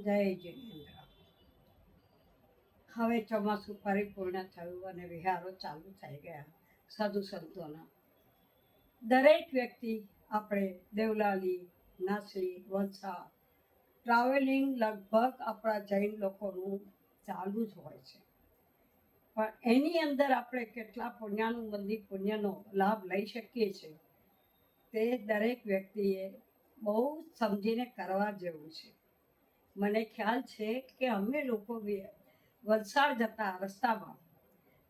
જય જિનેન્દ્ર હવે ચોમાસું પરિપૂર્ણ થયું અને વિહારો ચાલુ થઈ ગયા, સાધુ સંતોના. દરેક વ્યક્તિ આપણે દેવલાલી નાસી વલસાડ ટ્રાવેલિંગ લગભગ આપણા જૈન લોકોનું ચાલુ જ હોય છે. પણ એની અંદર આપણે કેટલા પુણ્યાનું મંદિર, પુણ્યનો લાભ લઈ શકીએ છીએ, તે દરેક વ્યક્તિએ બહુ સમજીને કરવા જેવું છે. મને ખ્યાલ છે કે અમે લોકો વલસાડ જતા રસ્તામાં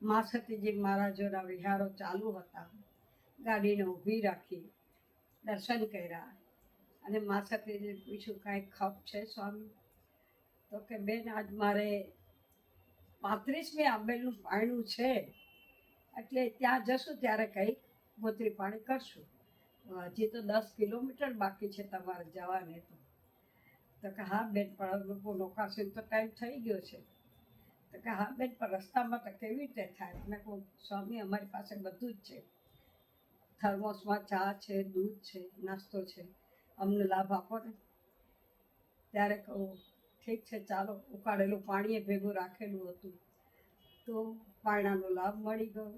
મા સતીજી મહારાજોના વિહારો ચાલુ હતા, ગાડીને ઊભી રાખી, દર્શન કર્યા. અને મા સતીજી પૂછ્યું કાંઈ ખપ છે, સ્વામી, તો કે બેન, આજ મારે પાંત્રીસમી આંબેલનું પાણું છે. એટલે ત્યાં જશું, ત્યારે કંઈક ગોતરી પાણી કરશું. હજી તો દસ કિલોમીટર બાકી છે તમારે જવાને તો. તો કે હા બેન, પણ લોકો નોકાશી તો ટાઈમ થઈ ગયો છે. તો કે હા બેન, પણ રસ્તામાં તો કેવી રીતે થાય? મેં કહું, સ્વામી, અમારી પાસે બધું જ છે. થર્મોસમાં ચા છે, દૂધ છે, નાસ્તો છે. અમને લાભ આપો ને. ત્યારે કહું, ઠીક છે, ચાલો. ઉકાળેલું પાણીએ ભેગું રાખેલું હતું. તો પાણાનો લાભ મળી ગયો.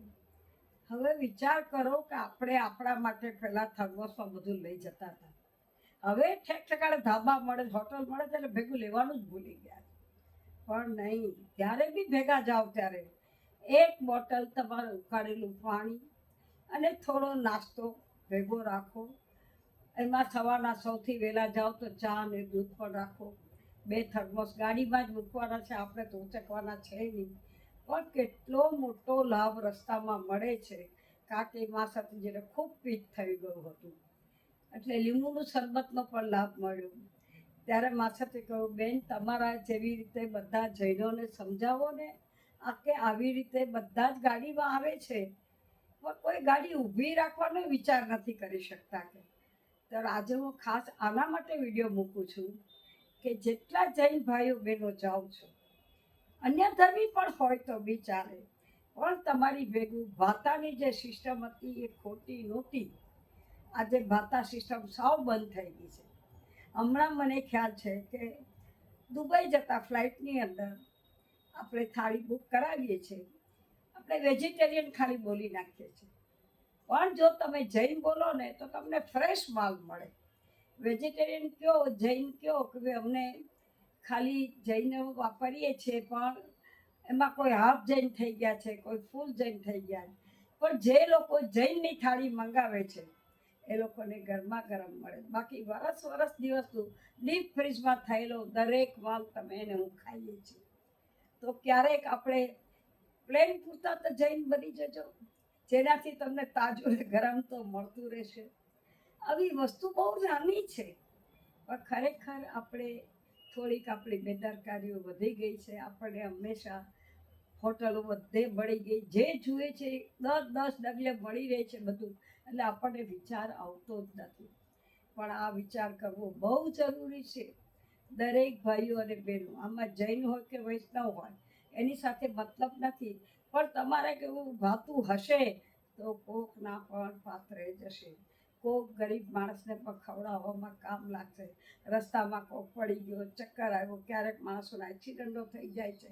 હવે વિચાર કરો કે આપણે આપણા માટે પહેલાં થર્મોસમાં બધું લઈ જતા હતા. હવે ઠેક ઠેકાણે ધાબા મળે, હોટલ મળે ત્યારે ભેગું લેવાનું જ ભૂલી ગયા. પણ નહીં, જ્યારે બી ભેગા જાઓ ત્યારે એક બોટલ તમારે ઉકાળેલું પાણી અને થોડો નાસ્તો ભેગો રાખો. એમાં સવારના સૌથી વહેલા જાઓ તો ચા અને દૂધ પણ રાખો. બે થર્મોસ ગાડીમાં જ મૂકવાના છે, આપણે તો ઉચકવાના છે નહીં. પણ કેટલો મોટો લાભ રસ્તામાં મળે છે. કારણ કે મા સતીજીને ખૂબ પીઠ થઈ ગયું હતું. એટલે લીંબુનું શરબતનો પણ લાભ મળ્યો. ત્યારે માથાથી કહ્યું, બેન, તમારા જેવી રીતે બધા જૈનોને સમજાવો ને, આ કે આવી રીતે બધા જ ગાડીમાં આવે છે, પણ કોઈ ગાડી ઊભી રાખવાનો વિચાર નથી કરી શકતા કે. તો આજે હું ખાસ આના માટે વીડિયો મૂકું છું કે જેટલા જૈન ભાઈઓ બહેનો જાઉં છું, અન્ય ધર્મી પણ હોય તો બી ચાલે, પણ તમારી ભેગું ભાતાની જે સિસ્ટમ હતી એ ખોટી નહોતી. આજે ભાતા સિસ્ટમ સાવ બંધ થઈ ગઈ છે. હમણાં મને ખ્યાલ છે કે દુબઈ જતા ફ્લાઇટની અંદર આપણે થાળી બુક કરાવીએ છીએ. આપણે વેજીટેરિયન ખાલી બોલી નાખીએ છીએ. પણ જો તમે જૈન બોલો ને તો તમને ફ્રેશ માલ મળે. વેજીટેરિયન કયો, જૈન કયો કે અમને ખાલી જૈન વાપરીએ છીએ પણ એમાં કોઈ હાફ જૈન થઈ ગયા છે, કોઈ ફૂલ જૈન થઈ ગયા છે. પણ જે લોકો જૈનની થાળી મંગાવે છે એ લોકોને ગરમા ગરમ મળે. બાકી વરસ વરસ દિવસનું ડીપ ફ્રીજમાં થયેલો દરેક માલ તમે એને હું ખાઈએ છીએ. તો ક્યારેક આપણે પ્લેન પૂરતા તો જૈન બની જજો. જેનાથી તમને તાજું ગરમ તો મળતું રહેશે. આવી વસ્તુ બહુ નાની છે. પણ ખરેખર આપણે થોડીક આપણી બેદરકારીઓ વધી ગઈ છે. આપણને હંમેશા હોટલો બધે મળી ગઈ. જે જુએ છે દસ દસ ડગલે મળી રહે છે બધું. એટલે આપણને વિચાર આવતો જ નથી. પણ આ વિચાર કરવો બહુ જરૂરી છે. દરેક ભાઈઓ અને બહેનો, આમાં જૈન હોય કે વૈષ્ણવ હોય, એની સાથે મતલબ નથી. પણ તમારે કેવું ભાતું હશે તો કોકના પણ પાત્રે જશે. કોક ગરીબ માણસને પણ ખવડાવવામાં કામ લાગશે. રસ્તામાં કોક પડી ગયો, ચક્કર આવ્યો, ક્યારેક માણસોના એક્સિડન્ટો થઈ જાય છે.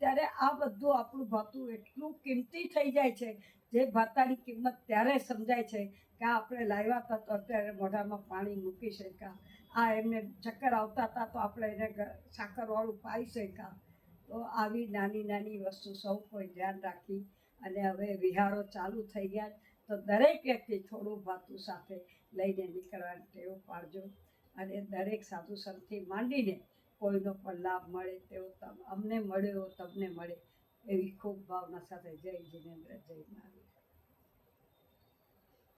ત્યારે આ બધું આપણું ભાતું એટલું કિંમતી થઈ જાય છે, જે ભાતાની કિંમત ત્યારે સમજાય છે કે આપણે લાવ્યા હતા તો અત્યારે મોઢામાં પાણી મૂકી શક્યા. આ એમને ચક્કર આવતા હતા તો આપણે એને સાકરવાળું પાઈ શક્યા. તો આવી નાની નાની વસ્તુ સૌ કોઈ ધ્યાન રાખી અને હવે વિહારો ચાલુ થઈ ગયા તો દરેક વ્યક્તિ થોડું ભાતું સાથે લઈને નીકળવાની ટેવ પાડજો. અને દરેક સાધુ સંતથી માંડીને કોઈનો પણ લાભ મળે તેવો અમને મળ્યો તમને મળે એવી ખૂબ ભાવના સાથે જય જિનેન્દ્ર, જય મહારાજ